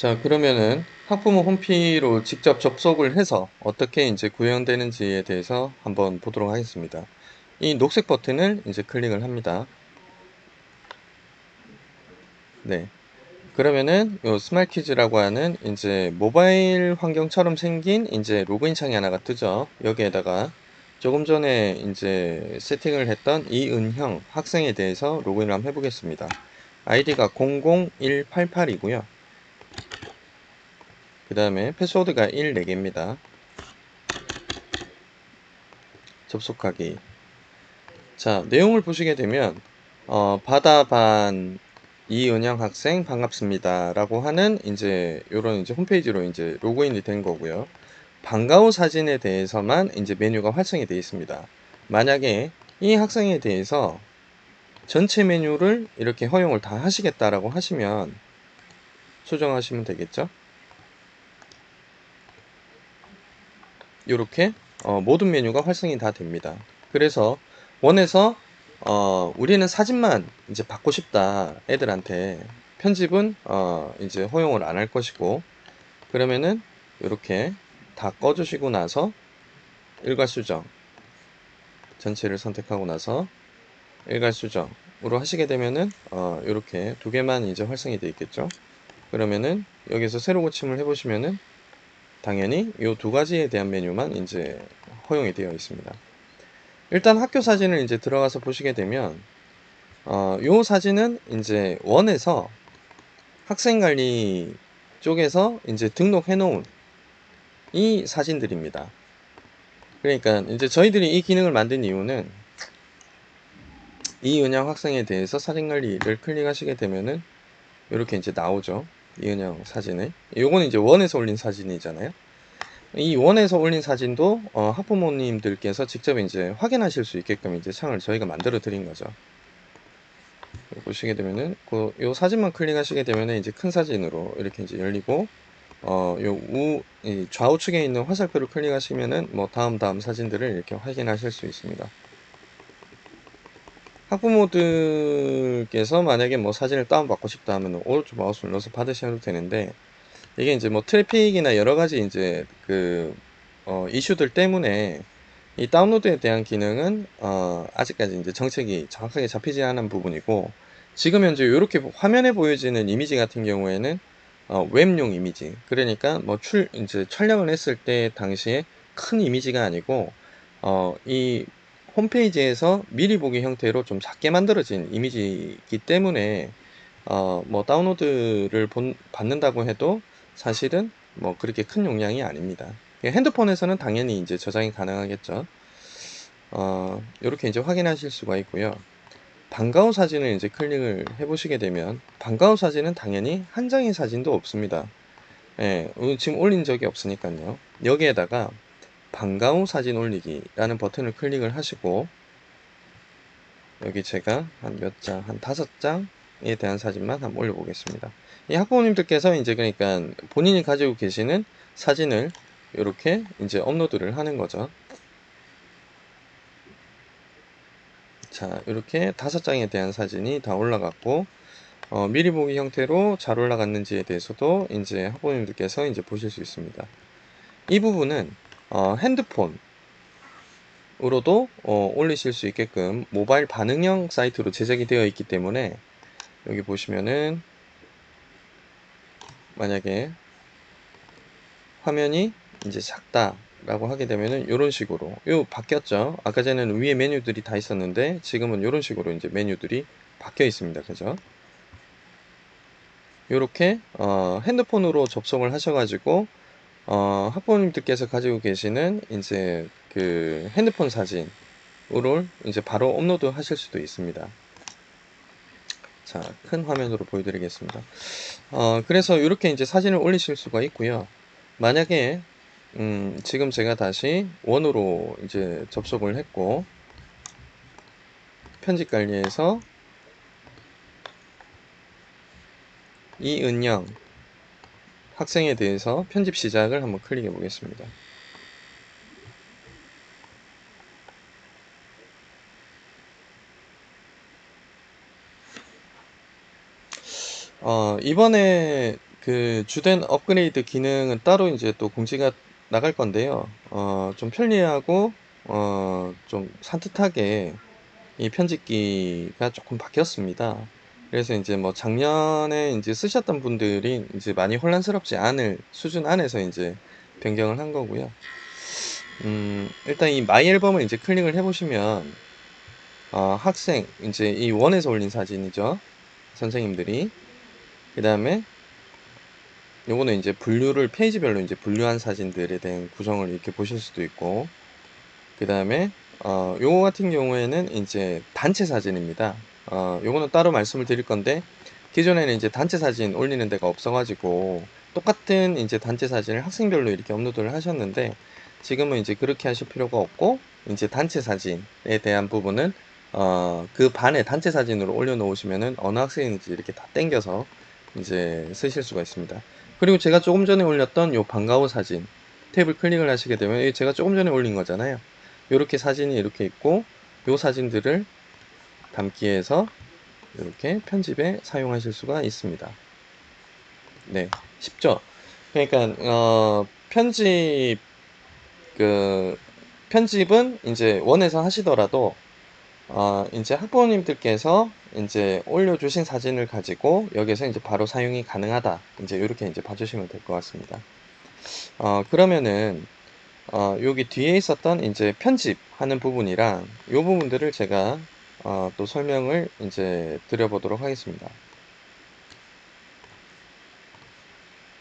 자, 그러면은 학부모 홈피로 직접 접속을 해서 어떻게 이제 구현되는지에 대해서 한번 보도록 하겠습니다. 이 녹색 버튼을 이제 클릭을 합니다. 네. 그러면은 요 스마트키즈라고 하는 이제 모바일 환경처럼 생긴 이제 로그인 창이 하나가 뜨죠. 여기에다가 조금 전에 이제 세팅을 했던 이은형 학생에 대해서 로그인을 한번 해보겠습니다. 아이디가 00188이고요. 그 다음에 패스워드가 1 4개입니다. 접속하기. 자, 내용을 보시게 되면, 어, 바다반 이은영 학생 반갑습니다. 라고 하는 이제 요런 이제 홈페이지로 이제 로그인이 된 거고요. 반가운 사진에 대해서만 이제 메뉴가 활성이 되어 있습니다. 만약에 이 학생에 대해서 전체 메뉴를 이렇게 허용을 다 하시겠다라고 하시면 수정하시면 되겠죠. 이렇게 어, 모든 메뉴가 활성이 다 됩니다. 그래서 원에서 어, 우리는 사진만 이제 받고 싶다 애들한테 편집은 어, 이제 허용을 안 할 것이고 그러면은 이렇게 다 꺼주시고 나서 일괄 수정 전체를 선택하고 나서 일괄 수정으로 하시게 되면은 어, 이렇게 두 개만 이제 활성이 되어 있겠죠. 그러면은 여기서 새로 고침을 해보시면은 당연히 이 두 가지에 대한 메뉴만 이제 허용이 되어 있습니다. 일단 학교 사진을 이제 들어가서 보시게 되면 어, 요 사진은 이제 원에서 학생 관리 쪽에서 이제 등록해 놓은 이 사진들입니다. 그러니까 이제 저희들이 이 기능을 만든 이유는 이은영 학생에 대해서 사진 관리를 클릭하시게 되면은 이렇게 이제 나오죠. 이은영 사진을. 요거는 이제 원에서 올린 사진이잖아요. 이 원에서 올린 사진도 어, 학부모님들께서 직접 이제 확인하실 수 있게끔 이제 창을 저희가 만들어 드린 거죠. 보시게 되면은 그 요 사진만 클릭하시게 되면은 이제 큰 사진으로 이렇게 이제 열리고 어요 우 좌우측에 있는 화살표를 클릭하시면은 뭐 다음 다음 사진들을 이렇게 확인하실 수 있습니다. 학부모들께서 만약에 뭐 사진을 다운받고 싶다 하면 오른쪽 마우스 눌러서 받으셔도 되는데 이게 이제 뭐 트래픽이나 여러 가지 이제 그 어, 이슈들 때문에 이 다운로드에 대한 기능은 어, 아직까지 이제 정책이 정확하게 잡히지 않은 부분이고 지금 현재 이렇게 화면에 보여지는 이미지 같은 경우에는 어, 웹용 이미지. 그러니까 뭐 출 이제 촬영을 했을 때 당시에 큰 이미지가 아니고 어, 이 홈페이지에서 미리 보기 형태로 좀 작게 만들어진 이미지이기 때문에 어, 뭐 다운로드를 본, 받는다고 해도 사실은 뭐 그렇게 큰 용량이 아닙니다. 핸드폰에서는 당연히 이제 저장이 가능하겠죠. 어, 이렇게 이제 확인하실 수가 있고요. 반가운 사진을 이제 클릭을 해보시게 되면 반가운 사진은 당연히 한 장의 사진도 없습니다. 예, 지금 올린 적이 없으니까요. 여기에다가 반가운 사진 올리기라는 버튼을 클릭을 하시고 여기 제가 한 몇 장, 한 다섯 장에 대한 사진만 한번 올려보겠습니다. 이 학부모님들께서 이제 그러니까 본인이 가지고 계시는 사진을 이렇게 이제 업로드를 하는 거죠. 자, 이렇게 다섯 장에 대한 사진이 다 올라갔고, 어, 미리 보기 형태로 잘 올라갔는지에 대해서도 이제 학부모님들께서 이제 보실 수 있습니다. 이 부분은 어, 핸드폰으로도 어, 올리실 수 있게끔 모바일 반응형 사이트로 제작이 되어 있기 때문에 여기 보시면은 만약에 화면이 이제 작다 라고 하게 되면은 이런 식으로 요 바뀌었죠? 아까 전에는 위에 메뉴들이 다 있었는데 지금은 이런 식으로 이제 메뉴들이 바뀌어 있습니다. 그죠? 이렇게 어, 핸드폰으로 접속을 하셔가지고 어, 학부모님들께서 가지고 계시는 이제 그 핸드폰 사진을 이제 바로 업로드 하실 수도 있습니다. 자, 큰 화면으로 보여드리겠습니다. 어, 그래서 이렇게 이제 사진을 올리실 수가 있고요. 만약에 음, 지금 제가 다시 원으로 이제 접속을 했고 편집 관리에서 이은영 학생에 대해서 편집 시작을 한번 클릭해 보겠습니다. 어, 이번에 그 주된 업그레이드 기능은 따로 이제 또 공지가 나갈 건데요. 어, 좀 편리하고 어, 좀 산뜻하게 이 편집기가 조금 바뀌었습니다. 그래서 이제 뭐 작년에 이제 쓰셨던 분들이 이제 많이 혼란스럽지 않을 수준 안에서 이제 변경을 한 거고요. 음, 일단 이 마이 앨범을 이제 클릭을 해보시면 어, 학생 이제 이 원에서 올린 사진이죠. 선생님들이 그 다음에 요거는 이제 분류를 페이지별로 이제 분류한 사진들에 대한 구성을 이렇게 보실 수도 있고 그 다음에 어, 요거 같은 경우에는 이제 단체 사진입니다. 어, 요거는 따로 말씀을 드릴 건데 기존에는 이제 단체 사진 올리는 데가 없어가지고 똑같은 이제 단체 사진을 학생별로 이렇게 업로드를 하셨는데 지금은 이제 그렇게 하실 필요가 없고 이제 단체 사진에 대한 부분은 어, 그 반에 단체 사진으로 올려놓으시면은 어느 학생인지 이렇게 다 땡겨서 이제 쓰실 수가 있습니다. 그리고 제가 조금 전에 올렸던 요 반가워 사진 탭을 클릭을 하시게 되면 제가 조금 전에 올린 거잖아요. 이렇게 사진이 이렇게 있고 요 사진들을 담기 위해서 이렇게 편집에 사용하실 수가 있습니다. 네, 쉽죠? 그러니까 어, 편집 그 편집은 이제 원에서 하시더라도 어, 이제 학부모님들께서 이제 올려주신 사진을 가지고 여기서 이제 바로 사용이 가능하다. 이제 이렇게 이제 봐주시면 될 것 같습니다. 어, 그러면은 어, 여기 뒤에 있었던 이제 편집하는 부분이랑 이 부분들을 제가 어, 또 설명을 이제 드려보도록 하겠습니다.